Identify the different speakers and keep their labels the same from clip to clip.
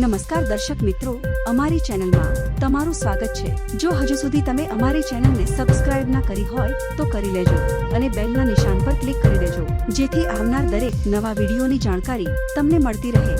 Speaker 1: નમસ્કાર દર્શક મિત્રો, અમારી ચેનલમાં તમારું સ્વાગત છે. જો હજુ સુધી તમે અમારી ચેનલને સબસ્ક્રાઇબ ના કરી હોય, તો કરી લેજો અને બેલના નિશાન પર ક્લિક કરી દેજો, જેથી આવનાર દરેક નવા વિડીયોની જાણકારી તમને મળતી રહે.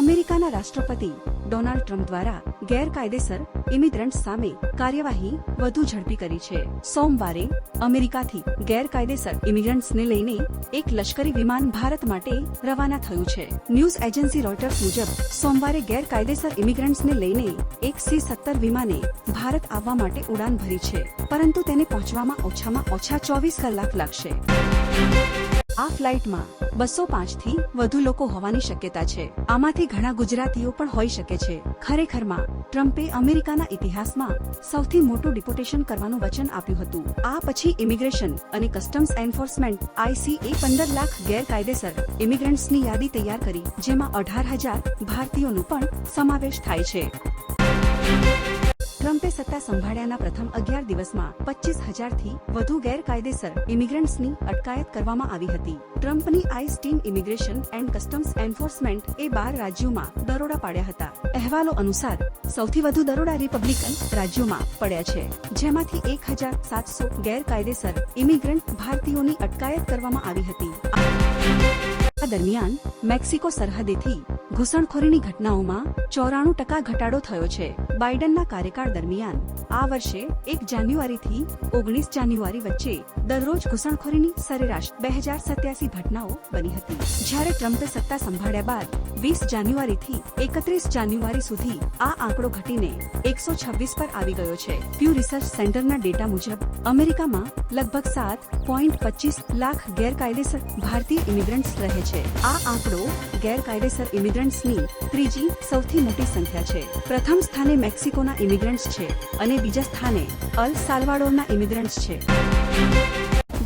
Speaker 1: અમેરિકાના રાષ્ટ્રપતિ ડોનાલ્ડ ટ્રમ્પ દ્વારા ગેરકાયદેસર ઇમિગ્રન્ટ્સ સામે કાર્યવાહી વધુ ઝડપી કરી છે. સોમવારે અમેરિકાથી ગેરકાયદેસર ઇમિગ્રન્ટ્સને લઈને એક લશ્કરી વિમાન ભારત માટે રવાના થયું છે. ન્યૂઝ એજન્સી રોયટર્સ મુજબ, સોમવારે ગેરકાયદેસર ઇમિગ્રન્ટ્સને લઈને એક સી સત્તર વિમાને ભારત આવવા માટે ઉડાન ભરી છે, પરંતુ તેને પહોંચવામાં ઓછામાં ઓછા ચોવીસ કલાક લાગશે. આ ફ્લાઇટમાં બસો પાંચથી વધુ લોકો હોવાની શક્યતા છે. આમાંથી ઘણા ગુજરાતીઓ પણ હોઈ શકે છે. ખરેખરમાં, ટ્રમ્પે અમેરિકાના ઇતિહાસમાં સૌથી મોટું ડિપોટેશન કરવાનું વચન આપ્યું હતું. આ પછી ઇમિગ્રેશન અને કસ્ટમ્સ એન્ફોર્સમેન્ટ આઈસીએ પંદર લાખ ગેરકાયદેસર ઇમિગ્રન્ટ્સની યાદી તૈયાર કરી, જેમાં અઢાર હજાર ભારતીયોનો પણ સમાવેશ થાય છે. ટ્રમ્પે સત્તા સંભાળ્યાના પ્રથમ અગિયાર દિવસમાં પચીસ હજારથી વધુ ગેરકાયદેસર ઇમિગ્રન્ટ્સની અટકાયત કરવામાં આવી હતી. ટ્રમ્પની ICE team immigration and customs enforcement એ બાર રાજ્યોમાં દરોડા પાડ્યા હતા. અહેવાલો અનુસાર, સૌથી વધુ દરોડા રિપબ્લિકન રાજ્યોમાં પડ્યા છે, જેમાંથી એક હજાર સાતસો ગેરકાયદેસર ઇમિગ્રન્ટ ભારતીયોની અટકાયત કરવામાં આવી હતી. આ દરમિયાન મેક્સિકો સરહદેથી ઘૂસણખોરીની ઘટનાઓમાં ચોરાણું ટકા ઘટાડો થયો છે. બાઇડનના કાર્યકાળ દરમિયાન, આ વર્ષે એક જાન્યુઆરીથી ઓગણીસ જાન્યુઆરી વચ્ચે દરરોજ ઘૂસણખોરીની સરેરાશ બે હજાર સત્યાસી ઘટનાઓ બની હતી. જ્યારે ટ્રમ્પે સત્તા સંભાળ્યા બાદ વીસ જાન્યુઆરીથી એકત્રીસ જાન્યુઆરી સુધી આ આંકડો ઘટીને એકસો છવ્વીસ પર આવી ગયો છે. પ્યુ રિસર્ચ સેન્ટરના ડેટા મુજબ, અમેરિકામાં લગભગ સાત પોઈન્ટ પચીસ લાખ ગેરકાયદેસર ભારતીય ઇમિગ્રન્ટ્સ રહે છે. આ આંકડો ગેરકાયદેસર ઇમિગ્રન્ટ્સની ત્રીજી સૌથી મોટી સંખ્યા છે. પ્રથમ સ્થાને મેક્સિકોના ઇમિગ્રન્ટ્સ છે અને બીજા સ્થાને અલ સાલ્વાડોરના ઇમિગ્રન્ટ્સ છે.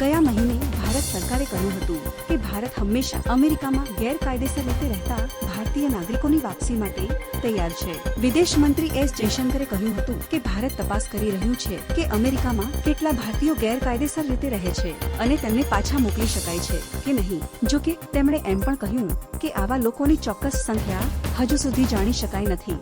Speaker 1: ગયા મહિને ભારત સરકારે કહ્યું હતું કે ભારત હંમેશા અમેરિકામાં ગેરકાયદેસર રીતે રહેતા ભારતીય નાગરિકોની વાપસી માટે તૈયાર છે. વિદેશ મંત્રી એસ જયશંકરે કહ્યું હતું કે ભારત તપાસ કરી રહ્યું છે કે અમેરિકામાં કેટલા ભારતીયો ગેરકાયદેસર રીતે રહે છે અને તેમને પાછા મોકલી શકાય છે કે નહીં. જો કે તેમણે એમ પણ કહ્યું કે આવા લોકોની ચોક્કસ સંખ્યા હજુ સુધી જાણી શકાય નથી.